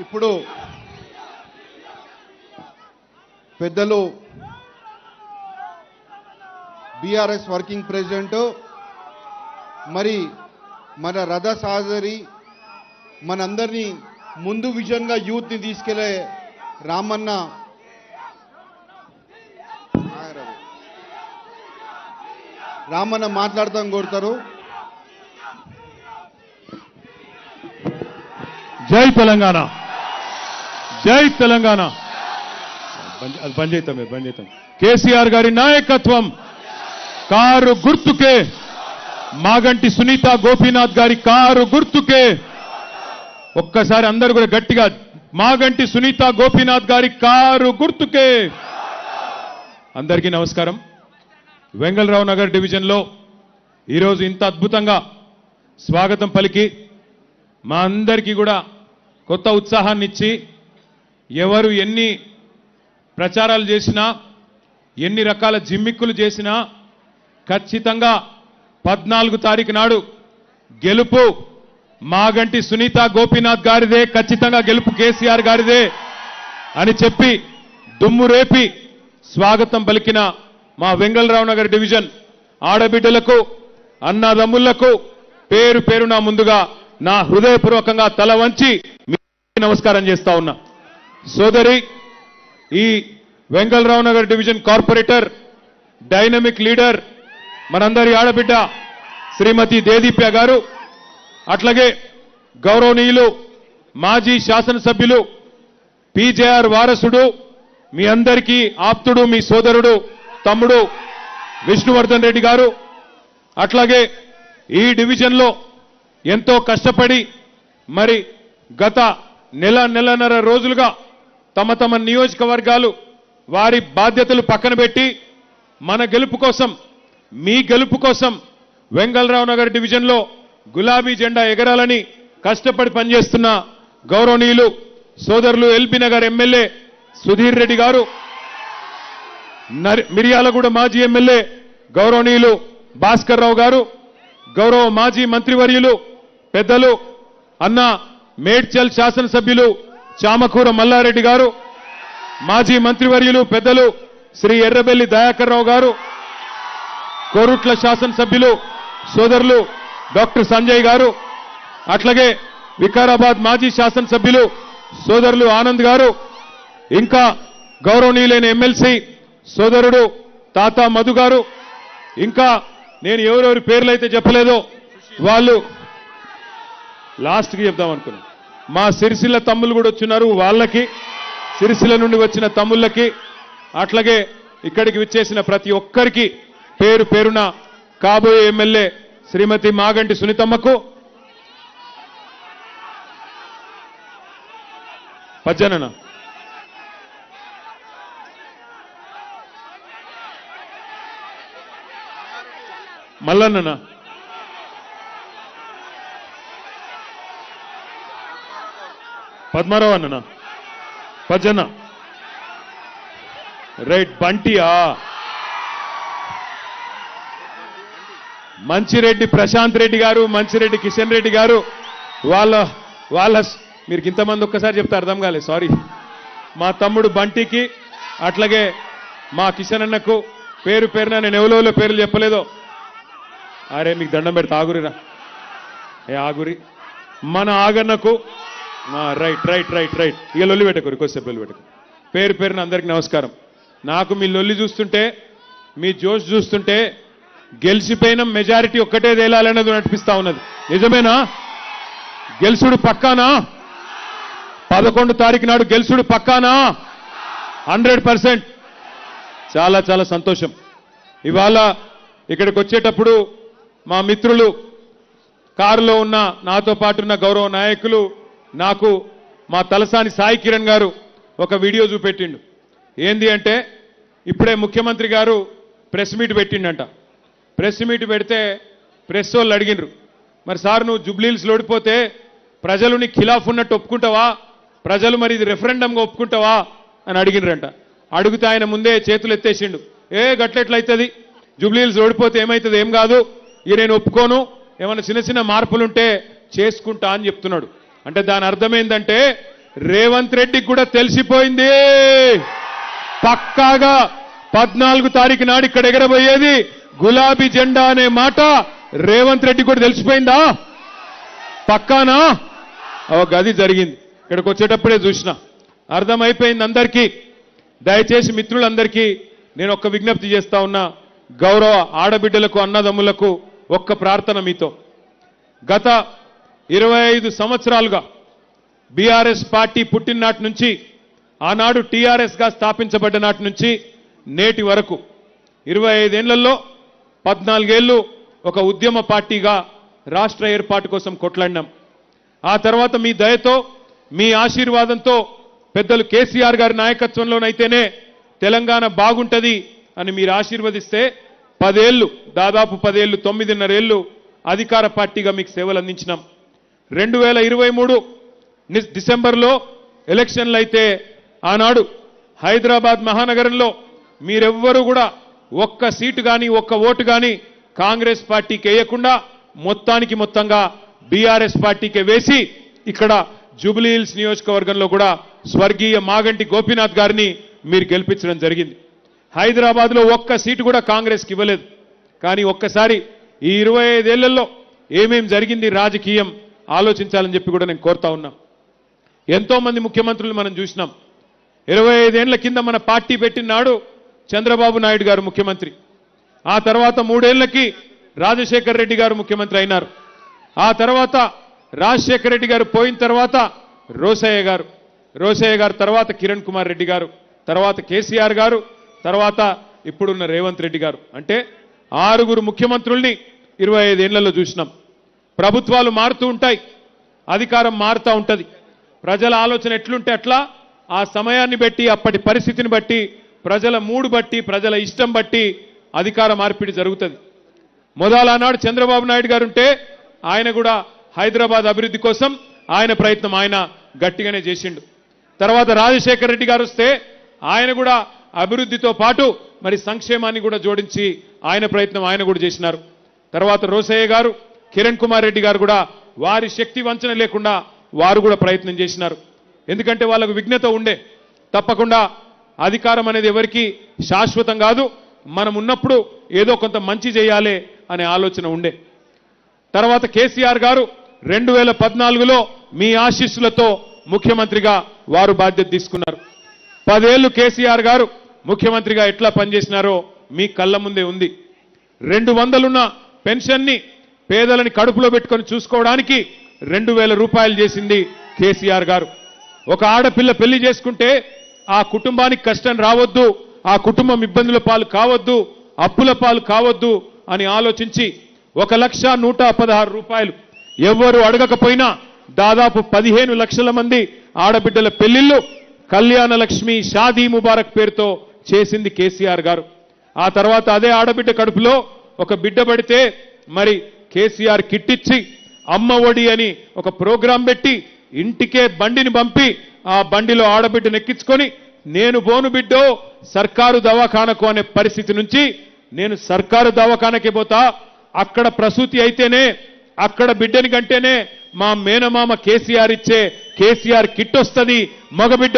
ఇప్పుడు పెద్దలు BRS working president మరి మన రథ సాదరి మనందరినీ ముందు విజన్గా యూత్ని తీసుకెళ్ళే రామన్న. రామన్న మాట్లాడతాం కోరుతారు. జై తెలంగాణ. జై తెలంగాణ. అది బంద్ చేద్దాం మీరు బంద్ చేద్దాం. కేసీఆర్ గారి నాయకత్వం. కారు గుర్తుకే. మాగంటి సునీత గోపీనాథ్ గారి కారు గుర్తుకే. ఒక్కసారి అందరూ కూడా గట్టిగా మాగంటి సునీత గోపీనాథ్ గారి కారు గుర్తుకే. అందరికీ నమస్కారం. వెంగళరావు నగర్ డివిజన్లో ఈరోజు ఇంత అద్భుతంగా స్వాగతం పలికి మా అందరికీ కూడా కొత్త ఉత్సాహాన్ని ఇచ్చి ఎవరు ఎన్ని ప్రచారాలు చేసినా ఎన్ని రకాల జిమ్మిక్కులు చేసినా ఖచ్చితంగా పద్నాలుగు తారీఖు నాడు గెలుపు మాగంటి సునీత గోపీనాథ్ గారిదే ఖచ్చితంగా గెలుపు కేసీఆర్ గారిదే అని చెప్పి దుమ్ము రేపి స్వాగతం పలికిన మా వెంగళరావు నగర్ డివిజన్ ఆడబిడ్డలకు అన్నదమ్ముళ్ళకు పేరు పేరున ముందుగా నా హృదయపూర్వకంగా తల వంచి మీ నమస్కారం చేస్తా ఉన్నా. సోదరి ఈ Vengalrao Nagar division corporator dynamic leader మనందరి ఆడబిడ్డ శ్రీమతి దేదీప్య గారు అట్లాగే గౌరవనీయులు మాజీ శాసనసభ్యులు పీజేఆర్ వారసుడు మీ అందరికీ ఆప్తుడు మీ సోదరుడు తమ్ముడు విష్ణువర్ధన్ రెడ్డి గారు అట్లాగే ఈ డివిజన్లో ఎంతో కష్టపడి మరి గత నెల నెలన్నర రోజులుగా తమ తమ నియోజకవర్గాలు వారి బాధ్యతలు పక్కన పెట్టి మన గెలుపు కోసం మీ గెలుపు కోసం వెంగళరావు నగర్ డివిజన్లో గులాబీ జెండా ఎగరాలని కష్టపడి పనిచేస్తున్న గౌరవనీయులు సోదరులు ఎల్బీ నగర్ ఎమ్మెల్యే సుధీర్ రెడ్డి గారు నరి- మిర్యాలగూడ మాజీ ఎమ్మెల్యే గౌరవనీయులు భాస్కర్ రావు గారు గౌరవ మాజీ మంత్రివర్యులు పెద్దలు అన్న మేడ్చల్ శాసనసభ్యులు చామకూర మల్లారెడ్డి గారు మాజీ మంత్రివర్యులు పెద్దలు శ్రీ ఎర్రబెల్లి దయాకర్రావు గారు కోరుట్ల శాసనసభ్యులు సోదరులు డాక్టర్ సంజయ్ గారు అట్లాగే వికారాబాద్ మాజీ శాసనసభ్యులు సోదరులు ఆనంద్ గారు ఇంకా గౌరవనీయులైన ఎమ్మెల్సీ సోదరుడు తాత మధు గారు ఇంకా నేను ఎవరెవరి పేర్లు అయితే చెప్పలేదో వాళ్ళు లాస్ట్కి చెప్దాం అనుకున్నాను. మా సిరిసిల్ల తమ్ముళ్ళు కూడా వచ్చినారు వాళ్ళకి సిరిసిల్ల నుండి వచ్చిన తమ్ముళ్ళకి. అట్లాగే ఇక్కడికి విచ్చేసిన ప్రతి ఒక్కరికి పేరు పేరున కాబోయే ఎమ్మెల్యే శ్రీమతి మాగంటి సునీతమ్మకు. పజ్జనన. మల్లన్ననా. పద్మారావు అన్ననా పజ్జన్న రైట్ బంటియా. మంచిరెడ్డి ప్రశాంత్ రెడ్డి గారు మంచిరెడ్డి కిషన్ రెడ్డి గారు వాళ్ళ వాళ్ళ మీరు ఇంతమంది ఒక్కసారి చెప్తే అర్థం కాలేదు సారీ. మా తమ్ముడు బంటికి అట్లాగే మా కిషన్ అన్నకు పేరు పేరున నేను ఎవలో పేర్లు చెప్పలేదో. అరే మీకు దండం పెడతా ఆగురిరా. ఏ ఆగురి. మన ఆగన్నకు రైట్ రైట్ రైట్ రైట్ ఇక లొల్లి పెట్టకూరి కొద్దిసేపు లొల్లి పెట్టకు. పేరు పేరున అందరికి నమస్కారం. నాకు మీ లొల్లి చూస్తుంటే మీ జోష్ చూస్తుంటే గెలిచిపోయిన మెజారిటీ ఒక్కటే తేలాలన్నది నడిపిస్తా ఉన్నది. నిజమేనా? గెలుసుడు పక్కానా? పదకొండు తారీఖు నాడు గెలుసుడు పక్కానా? Hundred percent. చాలా చాలా సంతోషం. ఇవాళ ఇక్కడికి వచ్చేటప్పుడు మా మిత్రులు కారులో ఉన్న నాతో పాటు ఉన్న గౌరవ నాయకులు నాకు మా తలసాని సాయి కిరణ్ గారు ఒక వీడియో చూపెట్టిండు. ఏంది అంటే ఇప్పుడే ముఖ్యమంత్రి గారు ప్రెస్ మీట్ పెట్టిండంట. ప్రెస్ మీట్ పెడితే ప్రెస్ వాళ్ళు అడిగినరు మరి సార్ నువ్వు జుబ్లీల్స్ ఓడిపోతే ప్రజలు నీ ఖిలాఫ్ ఉన్నట్టు ఒప్పుకుంటావా? ప్రజలు మరి ఇది రెఫరెండంగా ఒప్పుకుంటావా? అని అడిగినరంట అడిగితే ఆయన ముందే చేతులు ఎత్తేసిండు. ఏ గట్లెట్లయితుంది? జుబ్లీల్స్ ఓడిపోతే ఏమవుతుంది ఏం కాదు. ఇక నేను ఒప్పుకోను. ఏమైనా చిన్న చిన్న మార్పులుంటే చేసుకుంటా అని చెప్తున్నాడు. అంటే దాని అర్థం ఏంటంటే రేవంత్ రెడ్డికి కూడా తెలిసిపోయింది. పక్కాగా పద్నాలుగు తారీఖు నాడు ఇక్కడ ఎగరబోయేది గులాబీ జెండా అనే మాట రేవంత్ రెడ్డి కూడా తెలిసిపోయిందా? పక్కానా? ఒక గది జరిగింది. ఇక్కడికి వచ్చేటప్పుడే చూసిన. అర్థమైపోయింది అందరికీ. దయచేసి మిత్రులందరికీ నేను ఒక్క విజ్ఞప్తి చేస్తా ఉన్నా. గౌరవ ఆడబిడ్డలకు అన్నదమ్ములకు ఒక్క ప్రార్థన మీతో. గత ఇరవై ఐదు సంవత్సరాలుగా బీఆర్ఎస్ పార్టీ పుట్టిననాటి నుంచి ఆనాడు టీఆర్ఎస్గా స్థాపించబడ్డ నాటి నుంచి నేటి వరకు ఇరవై ఐదేళ్ళలో పద్నాలుగేళ్ళు ఒక ఉద్యమ పార్టీగా రాష్ట్ర ఏర్పాటు కోసం కొట్లాడినాం. ఆ తర్వాత మీ దయతో మీ ఆశీర్వాదంతో పెద్దలు కేసీఆర్ గారి నాయకత్వంలోనైతేనే తెలంగాణ బాగుంటుంది అని మీరు ఆశీర్వదిస్తే పదేళ్ళు దాదాపు పదేళ్ళు తొమ్మిదిన్నరేళ్ళు అధికార పార్టీగా మీకు సేవలు అందించినాం. రెండు వేల ఇరవై మూడు డిసెంబర్లో ఎలక్షన్లు అయితే ఆనాడు హైదరాబాద్ మహానగరంలో మీరెవ్వరూ కూడా ఒక్క సీటు కానీ ఒక్క ఓటు కానీ కాంగ్రెస్ పార్టీకి వేయకుండా మొత్తానికి మొత్తంగా బీఆర్ఎస్ పార్టీకి వేసి ఇక్కడ జూబ్లీ హిల్స్ నియోజకవర్గంలో కూడా స్వర్గీయ మాగంటి గోపీనాథ్ గారిని మీరు గెలిపించడం జరిగింది. హైదరాబాద్లో ఒక్క సీటు కూడా కాంగ్రెస్కి ఇవ్వలేదు. కానీ ఒక్కసారి ఈ ఇరవై ఐదేళ్ళలో ఏమేం జరిగింది రాజకీయం? ఆలోచించాలని చెప్పి కూడా నేను కోరుతా ఉన్నా. ఎంతోమంది ముఖ్యమంత్రులు మనం చూసినాం. ఇరవై ఐదేళ్ళ కింద మన పార్టీ పెట్టిన నాడు చంద్రబాబు నాయుడు గారు ముఖ్యమంత్రి. ఆ తర్వాత మూడేళ్ళకి రాజశేఖర్ రెడ్డి గారు ముఖ్యమంత్రి అయినారు. ఆ తర్వాత రాజశేఖర్ రెడ్డి గారు పోయిన తర్వాత రోసయ్య గారు. రోసయ్య గారు తర్వాత కిరణ్ కుమార్ రెడ్డి గారు. తర్వాత కేసీఆర్ గారు. తర్వాత ఇప్పుడున్న రేవంత్ రెడ్డి గారు. అంటే ఆరుగురు ముఖ్యమంత్రుల్ని ఇరవై ఐదేళ్ళలో చూసినాం. ప్రభుత్వాలు మారుతూ ఉంటాయి అధికారం మారుతూ ఉంటుంది. ప్రజల ఆలోచన ఎట్లుంటే అట్లా ఆ సమయాన్ని బట్టి అప్పటి పరిస్థితిని బట్టి ప్రజల మూడు బట్టి ప్రజల ఇష్టం బట్టి అధికార మార్పిడి జరుగుతుంది. మొదలనాడు చంద్రబాబు నాయుడు గారు ఉంటే ఆయన కూడా హైదరాబాద్ అభివృద్ధి కోసం ఆయన ప్రయత్నం ఆయన గట్టిగానే చేసిండు. తర్వాత రాజశేఖర రెడ్డి గారు వస్తే ఆయన కూడా అభివృద్ధితో పాటు మరి సంక్షేమాన్ని కూడా జోడించి ఆయన ప్రయత్నం ఆయన కూడా చేసినారు. తర్వాత రోసయ్య గారు కిరణ్ కుమార్ రెడ్డి గారు కూడా వారి శక్తి వంచన లేకుండా వారు కూడా ప్రయత్నం చేసినారు. ఎందుకంటే వాళ్ళకు విఘ్నత ఉండే. తప్పకుండా అధికారం అనేది ఎవరికి శాశ్వతం కాదు. మనం ఉన్నప్పుడు ఏదో కొంత మంచి చేయాలి అనే ఆలోచన ఉండే. తర్వాత కేసీఆర్ గారు రెండు వేల పద్నాలుగులో మీ ఆశీస్సులతో ముఖ్యమంత్రిగా వారు బాధ్యత తీసుకున్నారు. పదేళ్ళు కేసీఆర్ గారు ముఖ్యమంత్రిగా ఎట్లా పనిచేసినారో మీ కళ్ళ ముందే ఉంది. రెండు వందలున్న పెన్షన్ని పేదలని కడుపులో పెట్టుకొని చూసుకోవడానికి రెండు వేల రూపాయలు చేసింది కేసీఆర్ గారు. ఒక ఆడపిల్ల పెళ్ళి చేసుకుంటే ఆ కుటుంబానికి కష్టం రావద్దు ఆ కుటుంబం ఇబ్బందుల పాలు కావద్దు అప్పుల పాలు కావద్దు అని ఆలోచించి ఒక లక్ష నూట పదహారు రూపాయలు ఎవరు అడగకపోయినా దాదాపు పదిహేను లక్షల మంది ఆడబిడ్డల పెళ్ళిళ్ళు కళ్యాణ లక్ష్మి షాదీ ముబారక్ పేరుతో చేసింది కేసీఆర్ గారు. ఆ తర్వాత అదే ఆడబిడ్డ కడుపులో ఒక బిడ్డ పడితే మరి కేసీఆర్ కిట్టిచ్చి అమ్మ ఒడి అని ఒక ప్రోగ్రాం పెట్టి ఇంటికే బండిని పంపి ఆ బండిలో ఆడబిడ్డను ఎక్కించుకొని నేను బోను బిడ్డో సర్కారు దవాఖానకు అనే పరిస్థితి నుంచి నేను సర్కారు దవాఖానకి పోతా అక్కడ ప్రసూతి అయితేనే అక్కడ బిడ్డని కంటేనే మా మేనమామ కేసీఆర్ ఇచ్చే కేసీఆర్ కిట్ వస్తుంది మగబిడ్డ